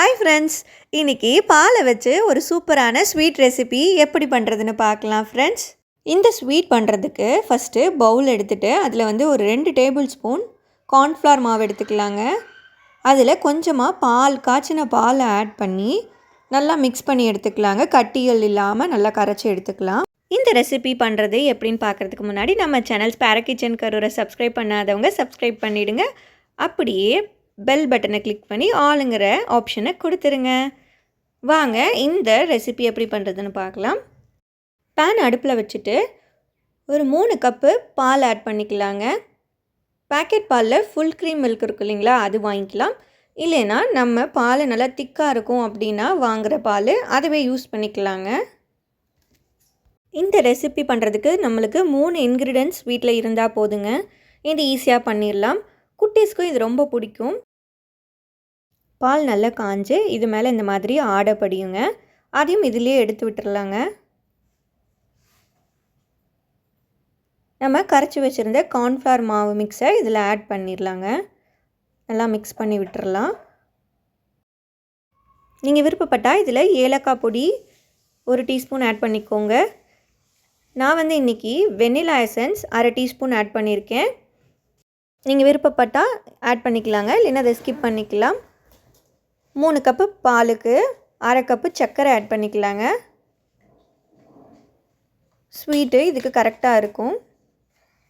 Hi friends இன்றைக்கி பாலை வச்சு ஒரு சூப்பரான ஸ்வீட் ரெசிபி எப்படி பண்ணுறதுன்னு பார்க்கலாம் ஃப்ரெண்ட்ஸ் இந்த ஸ்வீட் பண்ணுறதுக்கு ஃபஸ்ட்டு பவுல் எடுத்துகிட்டு அதில் வந்து ஒரு ரெண்டு டேபிள் ஸ்பூன் கார்ன்ஃப்ளவர் மாவு எடுத்துக்கலாங்க. அதில் கொஞ்சமாக பால் காய்ச்சின பாலை ஆட் பண்ணி நல்லா மிக்ஸ் பண்ணி எடுத்துக்கலாங்க. கட்டிகள் இல்லாமல் நல்லா கரைச்சி எடுத்துக்கலாம். இந்த ரெசிபி பண்ணுறது எப்படின்னு பார்க்குறதுக்கு முன்னாடி நம்ம சேனல் ஸ்பேர கிச்சன் கரூரை சப்ஸ்கிரைப் பண்ணாதவங்க சப்ஸ்கிரைப் பண்ணிவிடுங்க அப்படியே பெல் பட்டனை கிளிக் பண்ணி ஆளுங்கிற ஆப்ஷனை கொடுத்துருங்க. வாங்க இந்த ரெசிபி எப்படி பண்ணுறதுன்னு பார்க்கலாம். பேன் அடுப்பில் வச்சுட்டு ஒரு மூணு கப்பு பால் ஆட் பண்ணிக்கலாங்க. பேக்கெட் பாலில் ஃபுல் க்ரீம் மில்க் இருக்கு இல்லைங்களா அது வாங்கிக்கலாம். இல்லைன்னா நம்ம பால் நல்லா திக்காக இருக்கும் அப்படின்னா வாங்குகிற பால் அதுவே யூஸ் பண்ணிக்கலாங்க. இந்த ரெசிபி பண்ணுறதுக்கு நம்மளுக்கு மூணு இன்க்ரீடியன்ட்ஸ் வீட்டில் இருந்தால் போதுங்க. இது ஈஸியாக பண்ணிடலாம் குட்டீஸ்க்கும் இது ரொம்ப பிடிக்கும். பால் நல்லா காஞ்சு இது மேலே இந்த மாதிரி ஆடை படியுங்க. அதையும் இதுலேயே எடுத்து விட்டுறலாங்க. நம்ம கரைச்சி வச்சுருந்த கார்ன்ஃப்ளவர் மாவு மிக்ஸை இதில் ஆட் பண்ணிடலாங்க நல்லா மிக்ஸ் பண்ணி விட்டுறலாம். நீங்கள் விருப்பப்பட்டால் இதில் ஏலக்காய் பொடி ஒரு டீஸ்பூன் ஆட் பண்ணிக்கோங்க. நான் வந்து இன்றைக்கி வெண்ணிலா எசன்ஸ் அரை டீஸ்பூன் ஆட் பண்ணியிருக்கேன் நீங்கள் விருப்பப்பட்டால் ஆட் பண்ணிக்கலாங்க. இல்லைன்னா அதை ஸ்கிப் பண்ணிக்கலாம். மூணு கப்பு பாலுக்கு அரை கப்பு சர்க்கரை ஆட் பண்ணிக்கலாங்க. ஸ்வீட்டு இதுக்கு கரெக்டாக இருக்கும்.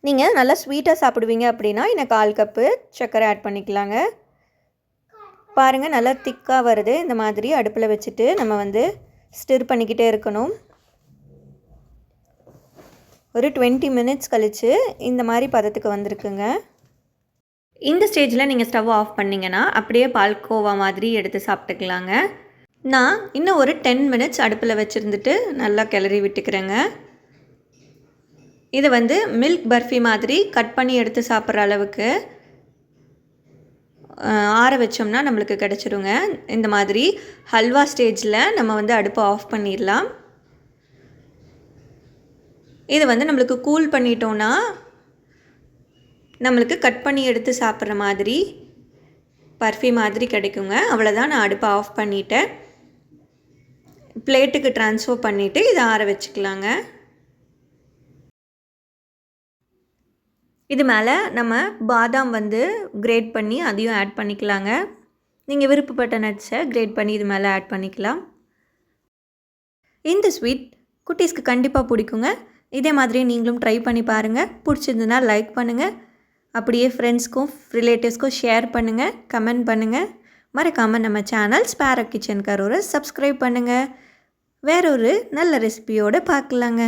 நீங்கள் நல்லா ஸ்வீட்டாக சாப்பிடுவீங்க அப்படின்னா எனக்கு கால் கப்பு சர்க்கரை ஆட் பண்ணிக்கலாங்க. பாருங்கள் நல்லா திக்காக வருது. இந்த மாதிரி அடுப்பில் வச்சுட்டு நம்ம வந்து ஸ்டிர் பண்ணிக்கிட்டே இருக்கணும். ஒரு டுவெண்ட்டி மினிட்ஸ் கழித்து இந்த மாதிரி பதத்துக்கு வந்திருக்குங்க. இந்த ஸ்டேஜில் நீங்கள் ஸ்டவ் ஆஃப் பண்ணிங்கன்னா அப்படியே பால்கோவா மாதிரி எடுத்து சாப்பிட்டுக்கலாங்க. நான் இன்னும் ஒரு டென் மினிட்ஸ் அடுப்பில் வச்சுருந்துட்டு நல்லா கிளறி விட்டுக்கிறேங்க. இது வந்து மில்க் பர்ஃபி மாதிரி கட் பண்ணி எடுத்து சாப்பிட்ற அளவுக்கு ஆற வச்சோம்னா நம்மளுக்கு கிடச்சிருங்க. இந்த மாதிரி ஹல்வா ஸ்டேஜில் நம்ம வந்து அடுப்பை ஆஃப் பண்ணிடலாம். இது வந்து நம்மளுக்கு கூல் பண்ணிட்டோன்னா நம்மளுக்கு கட் பண்ணி எடுத்து சாப்பிட்ற மாதிரி பர்ஃபி மாதிரி கிடைக்குங்க. அவ்வளோதான் நான் அடுப்பை ஆஃப் பண்ணிவிட்டேன் பிளேட்டுக்கு ட்ரான்ஸ்ஃபர் பண்ணிவிட்டு இதை ஆற வச்சுக்கலாங்க. இது மேலே நம்ம பாதாம் வந்து கிரேட் பண்ணி அதையும் ஆட் பண்ணிக்கலாங்க. நீங்கள் விருப்பப்பட்ட நட்ஸை கிரேட் பண்ணி இது மேலே ஆட் பண்ணிக்கலாம். இந்த ஸ்வீட் குட்டீஸ்க்கு கண்டிப்பாக பிடிக்குங்க. இதே மாதிரி நீங்களும் ட்ரை பண்ணி பாருங்கள் பிடிச்சிருந்துன்னா லைக் பண்ணுங்கள் அப்படியே ஃப்ரெண்ட்ஸ்க்கும் ரிலேட்டிவ்ஸ்க்கும் ஷேர் பண்ணுங்கள் கமெண்ட் பண்ணுங்கள் மறக்காமல் நம்ம சேனல் ஸ்பேரோ கிச்சன் கரூரை சப்ஸ்கிரைப் பண்ணுங்கள் வேறொரு நல்ல ரெசிபியோடு பார்க்கலாங்க.